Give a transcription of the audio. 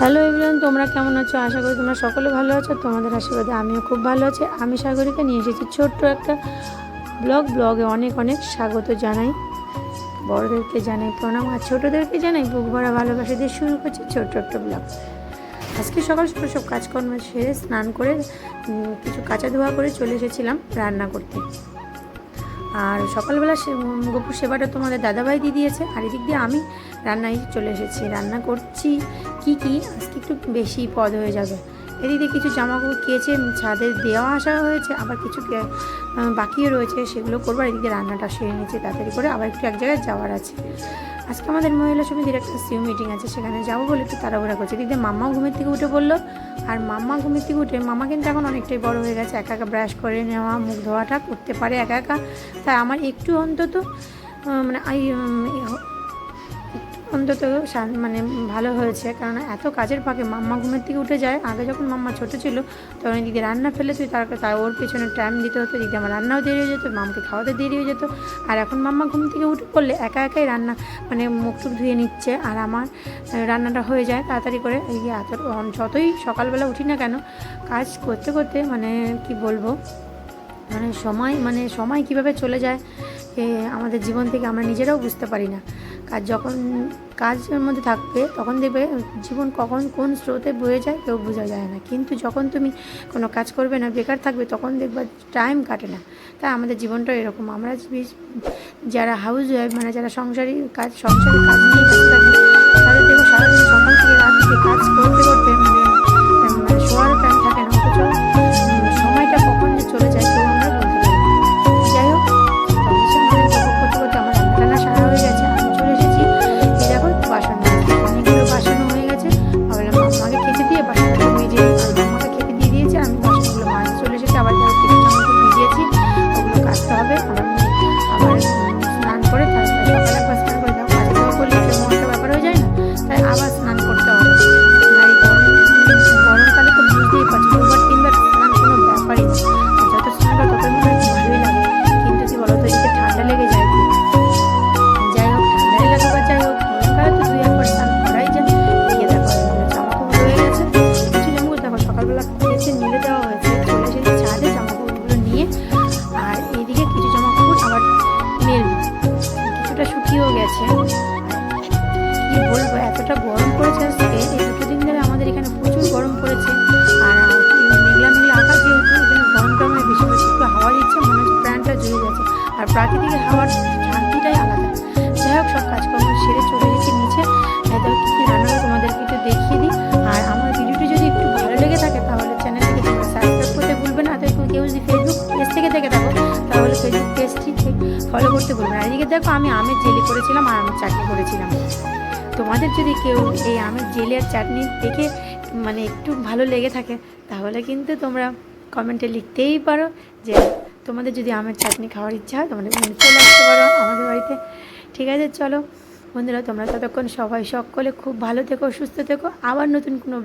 Hello everyone তোমরা কেমন আছো? আশা করি তোমরা সকলে ভালো আছো। তোমাদের আশীর্বাদে আমিও খুব ভালো আছি। আমি সাগরিকা নিয়ে এসেছি ছোট্ট একটা ব্লগ। ব্লগে অনেক অনেক স্বাগত জানাই। বড়দেরকে জানাই প্রণাম আর ছোটোদেরকে জানাই বুক ভরা ভালোবাসা দিয়ে শুরু করছি ছোট্ট একটা ব্লগ। আজকে সকাল সকাল সব কাজকর্ম সেরে স্নান করে কিছু কাঁচা ধোয়া করে চলে এসেছিলাম রান্না করতে। আর সকালবেলা সে গোপুর সেবাটা তোমাদের দাদাভাই দিয়ে দিয়েছে। আর এদিক দিয়ে আমি রান্নায় চলে এসেছি। রান্না করছি কি কি? আজকে একটু বেশি পদ হয়ে যাবে। এদিক কিছু জামা কাপড় কেচে ছাদের দেওয়া আসা হয়েছে। আবার কিছু বাকিও রয়েছে, সেগুলো করব। আর এদিকে রান্নাটা সেরে নিয়েছে তাড়াতাড়ি করে। আবার একটু এক জায়গায় যাওয়ার আছে। আজকে আমাদের মহিলা সমিতির একটা সিউ মিটিং আছে। সেখানে যাব বলে একটু তাড়াহুড়া করছে। এদিক দিয়ে মাম্মা ঘুমের থেকে উঠে পড়ল আর মাম্মা ঘুমের থেকে উঠে মামা কিন্তু এখন অনেকটাই বড় হয়ে গেছে, একা একা ব্রাশ করে নেওয়া, মুখ ধোয়াটা করতে পারে একা একা। তাই আমার একটু অন্তত মানে অন্তত মানে ভালো হয়েছে। কারণ এত কাজের ফাঁকে মাম্মা ঘুমের থেকে উঠে যায়। আগে যখন মাম্মা ছোট ছিল, তখন দিদি রান্না ফেলে তুই তার তার ওর পেছনে টাইম দিতে হতো। দিদি আমার রান্নাও দেরি হয়ে যেত, মামকে খাওয়াতে দেরি হয়ে যেত। আর এখন মাম্মা ঘুম থেকে উঠে পড়লে একা একাই রান্না মানে মুখ টুক ধুয়ে নিচ্ছে। আর আমার রান্নাটা হয়ে যায় তাড়াতাড়ি করে। এই এত যতই সকালবেলা উঠি না কেন, কাজ করতে করতে মানে কি বলব? মানে সময় মানে সময় কীভাবে চলে যায় আমাদের জীবন থেকে আমরা নিজেরাও বুঝতে পারি না। কাজ যখন কাজের মধ্যে থাকবে, তখন দেখবে জীবন কখন কোন স্রোতে বয়ে যায় কেউ বোঝা যায় না। কিন্তু যখন তুমি কোনো কাজ করবে না, বেকার থাকবে, তখন দেখবে টাইম কাটে না। তাই আমাদের জীবনটা এরকম। আমরা যারা হাউস ওয়াইফ মানে যারা সংসারী কাজ সংসারী কাজ নিয়ে কাজ থাকি, তাদের দেখব সারাদিন সকাল থেকে রাত থেকে কাজ করতে করতে মানে জামা মেলি কিছুটা শুকিয়েও গেছে। কী বলব, এতটা গরম পড়েছে আজকে, এই দুটো দিন ধরে আমাদের এখানে প্রচুর গরম পড়েছে। আর মেঘলা মেঘলা আকাশ যেহেতু ওই গরমটা মানে বেশি বেশি একটু হাওয়া দিচ্ছে, মনে হচ্ছে প্রাণটা জুড়ে যাচ্ছে আর প্রাকৃতিক হাওয়ার শান্তিটাই আলাদা। যাই হোক, সব কাজকর্ম সেরে চলে আর দেখো আমি আমের জেলি করেছিলাম আর আমের চাটনি করেছিলাম। তোমাদের যদি কেউ এই আমের জেলি আর চাটনি দেখে মানে একটু ভালো লেগে থাকে, তাহলে কিন্তু তোমরা কমেন্টে লিখতেই পারো যে তোমাদের যদি আমের চাটনি খাওয়ার ইচ্ছা হয় তোমাদের চলে আসতে পারো আমাদের বাড়িতে। ঠিক আছে, চলো বন্ধুরা, তোমরা ততক্ষণ সবাই সকলে খুব ভালো থেকো, সুস্থ থেকো। আবার নতুন কোনো